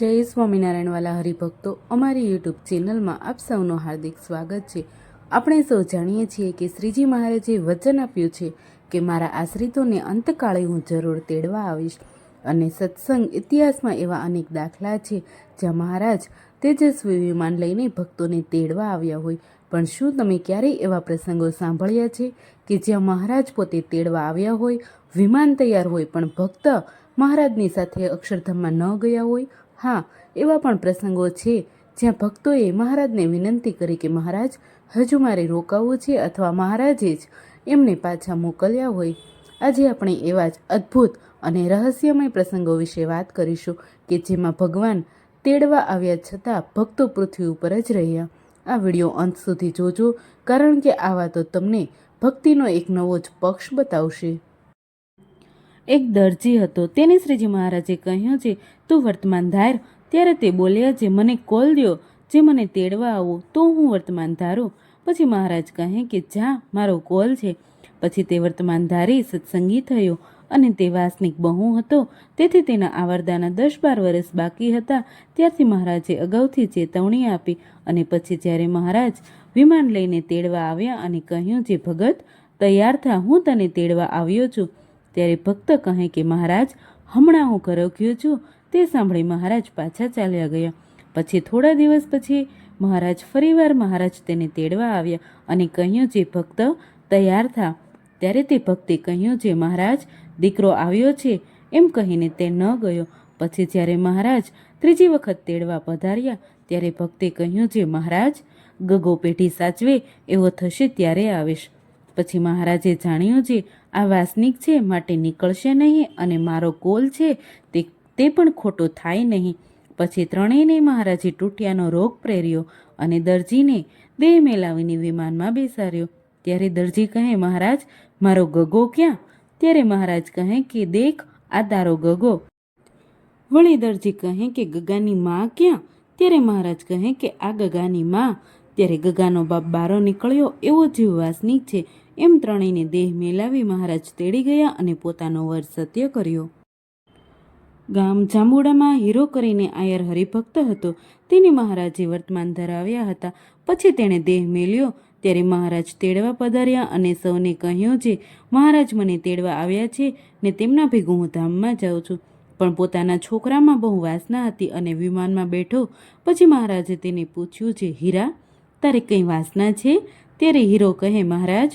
જય સ્વામિનારાયણવાલા હરિભક્તો, અમારી યુટ્યુબ ચેનલમાં આપ સૌનું હાર્દિક સ્વાગત છે. આપણે સૌ જાણીએ છીએ કે શ્રીજી મહારાજે વચન આપ્યું છે કે મારા આશ્રિતોને અંતકાળે હું જરૂર તેડવા આવીશ અને સત્સંગ ઇતિહાસમાં એવા અનેક દાખલા છે જ્યાં મહારાજ તેજસ્વી વિમાન લઈને ભક્તોને તેડવા આવ્યા હોય. પણ શું તમે ક્યારેય એવા પ્રસંગો સાંભળ્યા છે કે જ્યાં મહારાજ પોતે તેડવા આવ્યા હોય, વિમાન તૈયાર હોય, પણ ભક્ત મહારાજની સાથે અક્ષરધામમાં ન ગયા હોય? હા, એવા પણ પ્રસંગો છે જ્યાં ભક્તોએ મહારાજને વિનંતી કરી કે મહારાજ, હજુ મારે રોકાવું છે અથવા મહારાજે જ એમને પાછા મોકલ્યા હોય. આજે આપણે એવા જ અદ્ભુત અને રહસ્યમય પ્રસંગો વિશે વાત કરીશું કે જેમાં ભગવાન તેડવા આવ્યા છતાં ભક્તો પૃથ્વી ઉપર જ રહ્યા. આ વીડિયો અંત સુધી જોજો, કારણ કે આવા તો તમને ભક્તિનો એક નવો જ પક્ષ બતાવશે. એક દરજી હતો. તેને શ્રીજી મહારાજે કહ્યું છે, તું વર્તમાન ધાર. ત્યારે તે બોલ્યા જે મને કોલ દ્યો, જે મને તેડવા આવો, તો હું વર્તમાન ધારું. પછી મહારાજ કહે કે, જા, મારો કોલ છે. પછી તે વર્તમાન ધારી સત્સંગી થયો અને તે વાસનિક બહુ હતો. તેથી તેના આવરદાના દસ બાર વર્ષ બાકી હતા. ત્યારથી મહારાજે અગાઉથી ચેતવણી આપી અને પછી જ્યારે મહારાજ વિમાન લઈને તેડવા આવ્યા અને કહ્યું જે ભગત, તૈયાર થા, હું તને તેડવા આવ્યો છું. ત્યારે ભક્ત કહે કે, મહારાજ, હમણાં હું ગયો છું. તે સાંભળી મહારાજ પાછા ચાલ્યા ગયા. પછી થોડા દિવસ પછી મહારાજ ફરીવાર મહારાજ તેને તેડવા આવ્યા અને કહ્યું, જે ભક્ત તૈયાર થા. ત્યારે તે ભક્તે કહ્યું, જે મહારાજ, દીકરો આવ્યો છે. એમ કહીને તે ન ગયો. પછી જ્યારે મહારાજ ત્રીજી વખત તેડવા પધાર્યા, ત્યારે ભક્તે કહ્યું, જે મહારાજ, ગગો પેઢી સાચવે એવો થશે ત્યારે આવીશ. પછી મહારાજે જાણ્યું છે, આ વાસનિક છે, માટે નીકળશે નહીં અને મારો કોલ છે, તે તે પણ ખોટો થાય નહીં. પછી ત્રણેયને મહારાજે તૂટ્યાનો રોગ પ્રેર્યો અને દરજીને દેહ મેલાવીને વિમાનમાં બેસાડ્યો. ત્યારે દરજી કહે, મહારાજ, મારો ગગો ક્યાં? ત્યારે મહારાજ કહે કે, દેખ, આ તારો ગગો. વળી દરજી કહે કે, ગગાની માં ક્યાં? ત્યારે મહારાજ કહે કે, આ ગગાની માં. ત્યારે ગગાનો બાપ બારો નીકળ્યો, એવો જીવ વાસનિક છે. એમ ત્રણેયને દેહ મેલાવી મહારાજ તેડી ગયા અને પોતાનો વર સત્ય કર્યો. ગામ જાંબુડામાં હીરો કરીને આયર હરિભક્ત હતો. તેને મહારાજે વર્તમાન ધરાવ્યા હતા. પછી તેણે દેહ મેલ્યો, ત્યારે મહારાજ તેડવા પધાર્યા અને સૌને કહ્યું છે મહારાજ મને તેડવા આવ્યા છે ને તેમના ભેગું હું ધામમાં જાઉં છું. પણ પોતાના છોકરામાં બહુ વાસના હતી અને વિમાનમાં બેઠો. પછી મહારાજે તેને પૂછ્યું છે હીરા, તારે કંઈ વાસના છે? ત્યારે હીરો કહે, મહારાજ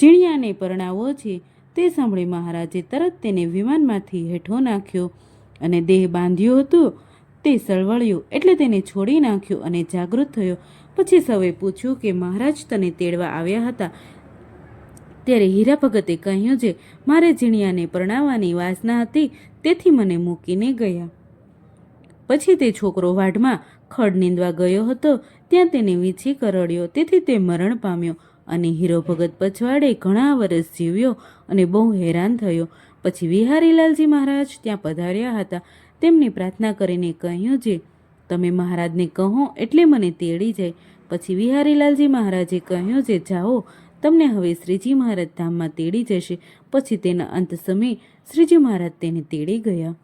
ઝીણિયાને પરણાવો છે. તે સાંભળી મહારાજે તરત તેને વિમાનમાંથી હેઠો નાખ્યો અને દેહ બાંધ્યો હતો. તે સળવળ્યો એટલે તેને છોડી નાખ્યો અને જાગૃત થયો. પછી સૌએ પૂછ્યું કે મહારાજ તને તેડવા આવ્યા હતા. ત્યારે હીરા ભગતે કહ્યું છે મારે ઝીણિયાને પરણાવવાની વાસના હતી, તેથી મને મૂકીને ગયા. પછી તે છોકરો વાઢમાં ખડ નીંદવા ગયો હતો. ત્યાં તેને વીછી કરડ્યો. તેથી તે મરણ પામ્યો. અને હીરો ભગત પછવાડે ઘણા વર્ષ જીવ્યો અને બહુ હેરાન થયો. પછી વિહારીલાલજી મહારાજ ત્યાં પધાર્યા હતા. તેમની પ્રાર્થના કરીને કહ્યું છે તમે મહારાજને કહો એટલે મને તેડી જાય. પછી વિહારીલાલજી મહારાજે કહ્યું છે જાઓ, તમને હવે શ્રીજી મહારાજ ધામમાં તેડી જશે. પછી તેના અંત સમયે શ્રીજી મહારાજ તેને તેડી ગયા.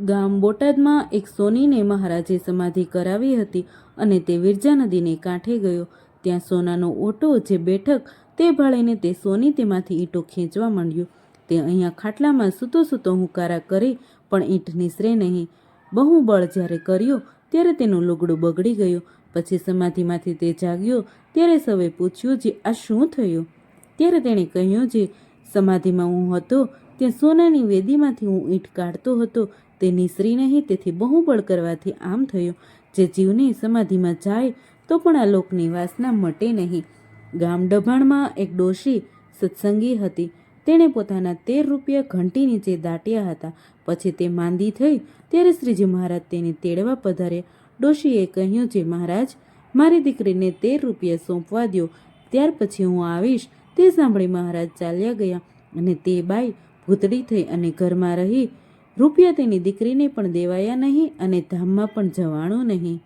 ગામ બોટાદમાં એક સોનીને મહારાજે સમાધિ કરાવી હતી અને તે વિરજા નદીને કાંઠે ગયો. ત્યાં સોનાનો ઓટો જે બેઠક તે ભાળીને તે સોની તેમાંથી ઈંટો ખેંચવા માંડ્યો. તે અહીંયા ખાટલામાં સૂતો સૂતો હુંકારા કરી પણ ઈંટ નિસરે નહીં. બહુ બળ જ્યારે કર્યો ત્યારે તેનું લુગડું બગડી ગયું. પછી સમાધિમાંથી તે જાગ્યો ત્યારે સૌએ પૂછ્યું જે આ શું થયું? ત્યારે તેણે કહ્યું જે સમાધિમાં હું હતો ત્યાં સોનાની વેદીમાંથી હું ઈંટ કાઢતો હતો તે નિસરી નહીં તેથી બહુ બળ કરવાથી આમ થયું. જે જીવને સમાધિમાં જાય તો પણ આ લોકની વાસના મટે નહીં. ગામ ડભાણમાં એક ડોશી સત્સંગી હતી. તેણે પોતાના તેર રૂપિયા ઘંટી નીચે દાટ્યા હતા. પછી તે માંદી થઈ ત્યારે શ્રીજી મહારાજ તેને તેડવા પધાર્યા. ડોશીએ કહ્યું છે મહારાજ, મારી દીકરીને તેર રૂપિયા સોંપવા દો ત્યાર પછી હું આવીશ. તે સાંભળી મહારાજ ચાલ્યા ગયા અને તે બાઈ ભૂતડી થઈ અને ઘરમાં રહી. રૂપિયા તેની દીકરીને પણ દેવાયા નહીં અને ધામમાં પણ જવાનું નહીં.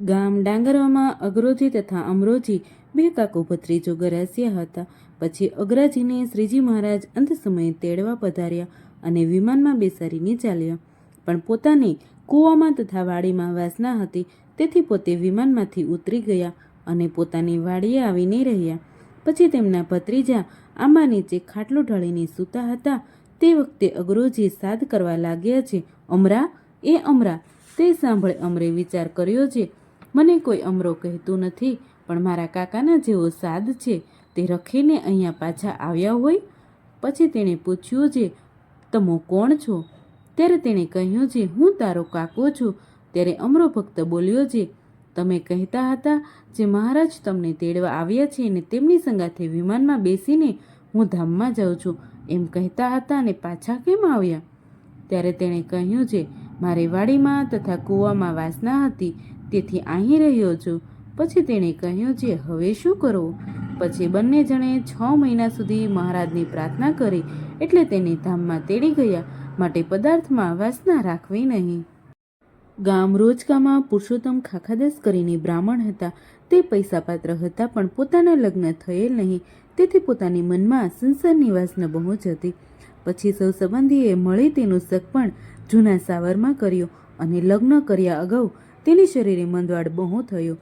ગામ ડાંગરવામાં અગ્રોજી તથા અમરોજી બે કાકો ભત્રીજો ગરાસ્યા હતા. પછી અગ્રાજીને શ્રીજી મહારાજ અંત સમયે તેડવા પધાર્યા અને વિમાનમાં બેસાડીને ચાલ્યા. પણ પોતાની કૂવામાં તથા વાડીમાં વાસના હતી, તેથી પોતે વિમાનમાંથી ઉતરી ગયા અને પોતાની વાડીએ આવીને રહ્યા. પછી તેમના ભત્રીજા આંબા નીચે ખાટલો ઢળીને સૂતા હતા. તે વખતે અગરોજી સાદ કરવા લાગ્યા છે, અમરા, એ અમરા, તે સાંભળે અમરે વિચાર કર્યો છે મને કોઈ અમરો કહેતું નથી, પણ મારા કાકાના જેવો સાદ છે, તે રખીને અહીંયા પાછા આવ્યા હોય. પછી તેણે પૂછ્યું છે તમો કોણ છો? ત્યારે તેણે કહ્યું છે હું તારો કાકો છું. ત્યારે અમરો ભક્ત બોલ્યો છે તમે કહેતા હતા જે મહારાજ તમને તેડવા આવ્યા છે અને તેમની સંગાથે વિમાનમાં બેસીને હું ધામમાં જાઉં છું, એમ કહેતા હતા અને પાછા કેમ આવ્યા? ત્યારે તેણે કહ્યું છે મારી વાડીમાં તથા કૂવામાં વાસના હતી તેથી અહીં રહ્યો છું. પછી તેણે કહ્યું છે હવે શું કરવું? પછી બંને જણે છ મહિના સુધી મહારાજની પ્રાર્થના કરી એટલે તેને ધામમાં તેડી ગયા. માટે પદાર્થમાં વાસના રાખવી નહીં. ગામ રોજકામાં પુરુષોત્તમ ખાખાદસ કરીને બ્રાહ્મણ હતા. તે પૈસાપાત્ર હતા, પણ પોતાના લગ્ન થયેલ નહીં. તેથી પોતાની મનમાં સંસારની વાસના બહુ જ હતી. પછી સૌ સંબંધીએ મળી તેનું સગપણ જૂના સાવરમાં કર્યો અને લગ્ન કર્યા અગાઉ તેની શરીરે મંદવાડ બહુ થયો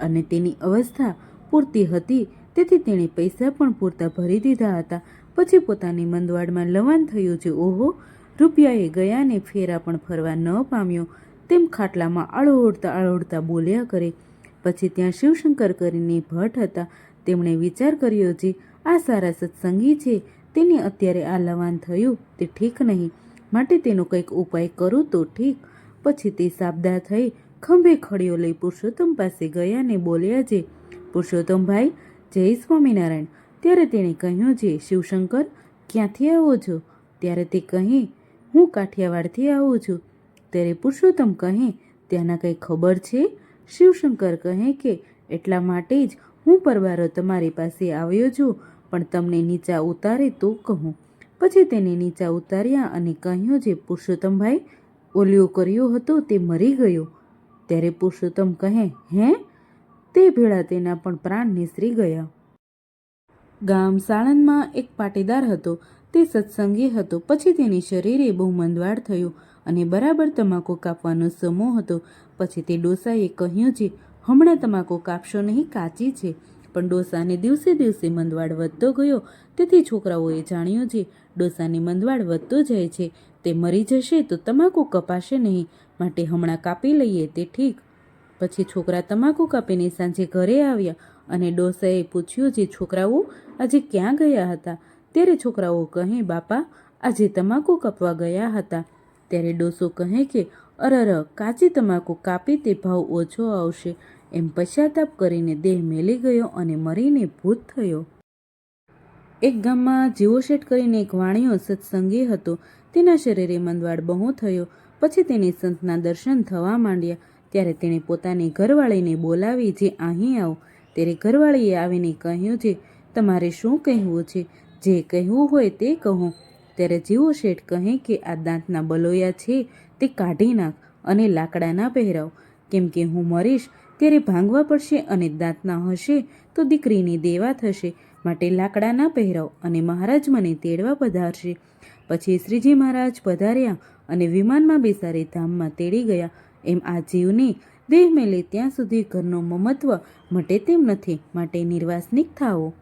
અને તેની અવસ્થા પૂરતી હતી, તેથી તેણે પૈસા પણ પૂરતા ભરી દીધા હતા. પછી પોતાની મંદવાડમાં લવાન થયું છે ઓહો, રૂપિયાએ ગયા ને ફેરા પણ ફરવા ન પામ્યો. તેમ ખાટલામાં આળોડતા આળોડતા બોલ્યા કરે. પછી ત્યાં શિવશંકર કરીને ભટ્ટ હતા. તેમણે વિચાર કર્યો છે આ સારા સત્સંગી છે, તેને અત્યારે આ લવાન થયું તે ઠીક નહીં. માટે તેનો કંઈક ઉપાય કરું તો ઠીક. પછી તે સાબદા થઈ ખંભે ખડીઓ લઈ પુરુષોત્તમ પાસે ગયા અને બોલ્યા છે પુરુષોત્તમભાઈ જય સ્વામિનારાયણ. ત્યારે તેણે કહ્યું છે શિવશંકર, ક્યાંથી આવો છો? ત્યારે તે કહે, હું કાઠિયાવાડથી આવું છું. ત્યારે પુરુષોત્તમ કહે, ત્યાંના કંઈ ખબર છે? શિવશંકર કહે કે, એટલા માટે જ હું પરવારો તમારી પાસે આવ્યો છું, પણ તમને નીચા ઉતારે તો કહું. પછી તેને નીચા ઉતાર્યા અને કહ્યું જે પુરુષોત્તમભાઈ ઓલિયો કર્યો હતો તે મરી ગયો. ત્યારે પુરુષોત્તમ કહે, હે? તે ભેળા તેના પણ પ્રાણ નિસરી ગયા. ગામ સાણંદમાં એક પાટીદાર હતો. તે સત્સંગી હતો. પછી તેની શરીરે બહુ મંદવાડ થયું અને બરાબર તમાકુ કાપવાનો સમૂહ હતો. પછી તે ડોસાએ કહ્યું છે, હમણાં તમાકુ કાપશો નહીં, કાચી છે. પણ ડોસાને દિવસે દિવસે મંદવાડ વધતો ગયો. તેથી છોકરાઓએ જાણ્યું છે, ડોસાની મંદવાડ વધતો જાય છે. તે મરી જશે તો તમાકુ કપાશે નહીં. માટે હમણાં કાપી લઈએ તે ઠીક. પછી છોકરા તમાકુ કાપીને સાંજે ઘરે આવ્યા અને ડોસાએ પૂછ્યું જે છોકરાઓ આજે ક્યાં ગયા હતા? ત્યારે છોકરાઓ કહે, બાપા, આજે તમાકુ કાપવા ગયા હતા. ત્યારે ડોસો કહે કે અરર કાચી તમાકુ કાપી તે ભાવ ઓછો આવશે. એમ પશ્ચાતાપ કરીને દેહ મેલી ગયો અને મરીને ભૂત થયો. એક ગામમાં જીવો શેઠ કરીને એક વાણિયો સત્સંગી હતો. તેના શરીરે મંદવાડ બહુ થયો. પછી તેને સંતના દર્શન થવા માંડ્યા. ત્યારે તેણે પોતાની ઘરવાળીને બોલાવી, જે અહીં આવો. ત્યારે ઘરવાળીએ આવીને કહ્યું છે તમારે શું કહેવું છે? જે કહેવું હોય તે કહો. ત્યારે જીવો શેઠ કહે કે, આ દાંતના બલોયા છે, તે કાઢી નાખ અને લાકડાના પહેરાવ. કેમ કે હું મરીશ, ત્યારે ભાંગવા પડશે અને દાંતના હશે તો દીકરીની દેવા થશે. માટે લાકડાના પહેરાવ અને મહારાજ મને તેડવા પધારશે. પછી શ્રીજી મહારાજ પધાર્યા અને વિમાનમાં બેસારી ધામમાં તેડી ગયા. એમ આ જીવને દેહ મેલે ત્યાં સુધી ઘરનો મમત્વ મટે તેમ નથી. માટે નિર્વાસનિક થાઓ.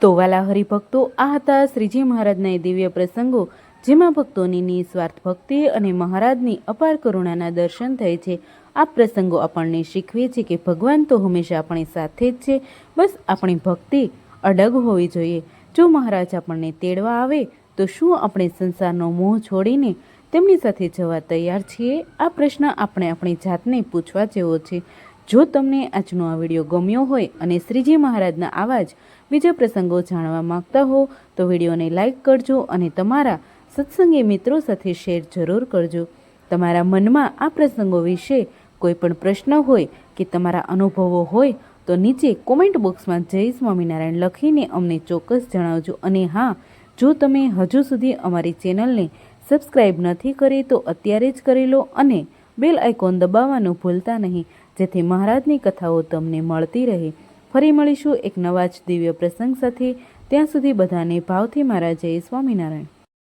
તો વાલા હરિભક્તો, આ હતા શ્રીજી મહારાજના દિવ્ય પ્રસંગો, જેમાં ભક્તોની નિસ્વાર્થ ભક્તિ અને મહારાજની અપાર કરુણાના દર્શન થાય છે. આ પ્રસંગો આપણને શીખવે છે કે ભગવાન તો હંમેશા આપણી સાથે જ છે. બસ આપણી ભક્તિ અડગ હોવી જોઈએ. જો મહારાજ આપણને તેડવા આવે તો શું આપણે સંસારનો મોહ છોડીને તેમની સાથે જવા તૈયાર છીએ? આ પ્રશ્ન આપણે આપણી જાતને પૂછવા જેવો છે. જો તમને આજનો આ વીડિયો ગમ્યો હોય અને શ્રીજી મહારાજના આવા બીજા પ્રસંગો જાણવા માંગતા હો, તો વિડીયોને લાઈક કરજો અને તમારા સત્સંગી મિત્રો સાથે શેર જરૂર કરજો. તમારા મનમાં આ પ્રસંગો વિશે કોઈ પણ પ્રશ્ન હોય કે તમારા અનુભવો હોય, તો નીચે કોમેન્ટ બોક્સમાં જય સ્વામિનારાયણ લખીને અમને ચોક્કસ જણાવજો. અને હા જો તમે હજુ સુધી અમારી ચેનલને સબસ્ક્રાઈબ નથી કરી તો અત્યારે જ કરી લો અને બેલ આઇકોન દબાવવાનું ભૂલતા નહીં. જેથી મહારાજની કથાઓ તમને મળતી રહે. ફરી મળીશું એક નવા જ દિવ્ય પ્રસંગ સાથે. ત્યાં સુધી બધાને ભાવથી મારા જય સ્વામિનારાયણ.